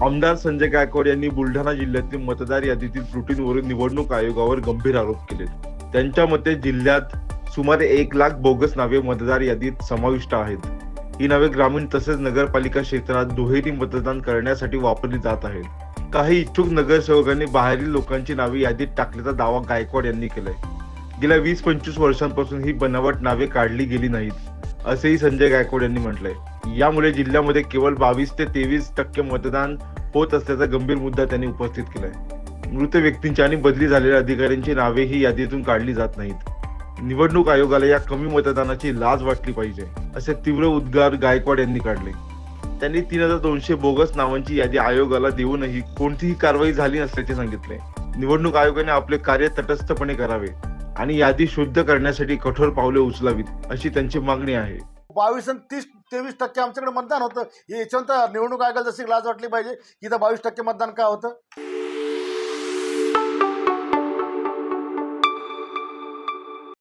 आमदार संजय गायकवाड यांनी बुलढाणा जिल्ह्यातील मतदार यादीतील त्रुटींवरून निवडणूक आयोगावर गंभीर आरोप केले. त्यांच्या मते जिल्ह्यात सुमारे एक लाख बोगस नावे मतदार यादीत समाविष्ट आहेत. ही नावे ग्रामीण तसेच नगरपालिका क्षेत्रात दुहेरी मतदान करण्यासाठी वापरली जात आहेत. काही इच्छुक नगरसेवकांनी बाहेरील लोकांची नावे यादीत टाकल्याचा दावा गायकवाड यांनी केलाय. गेल्या वीस पंचवीस वर्षांपासून ही बनावट नावे काढली गेली नाहीत असेही संजय गायकवाड यांनी म्हटलंय. यामुळे जिल्ह्यामध्ये केवळ बावीस ते तेवीस टक्के मतदान होत असल्याचा गंभीर मुद्दा त्यांनी उपस्थित केलाय. मृत व्यक्तींची आणि बदली झालेल्या अधिकाऱ्यांची नावे ही यादीतून काढली जात नाहीत. निवडणूक आयोगाला या कमी मतदानाची लाज वाटली पाहिजे असे तीव्र उद्गार गायकवाड यांनी काढले. त्यांनी तीन हजार दोनशे बोगस नावांची यादी आयोगाला देऊनही कोणतीही कारवाई झाली नसल्याचे सांगितले. निवडणूक आयोगाने आपले कार्य तटस्थपणे करावे आणि यादी शुद्ध करण्यासाठी कठोर पावले उचलावीत अशी त्यांची मागणी आहे. बावीस आणि तीस तेवीस टक्के आमच्याकडे मतदान होतं. हे याच्यानंतर निवडणूक आयोगाला जशी लाज वाटली पाहिजे की इथं बावीस टक्के मतदान का होतं?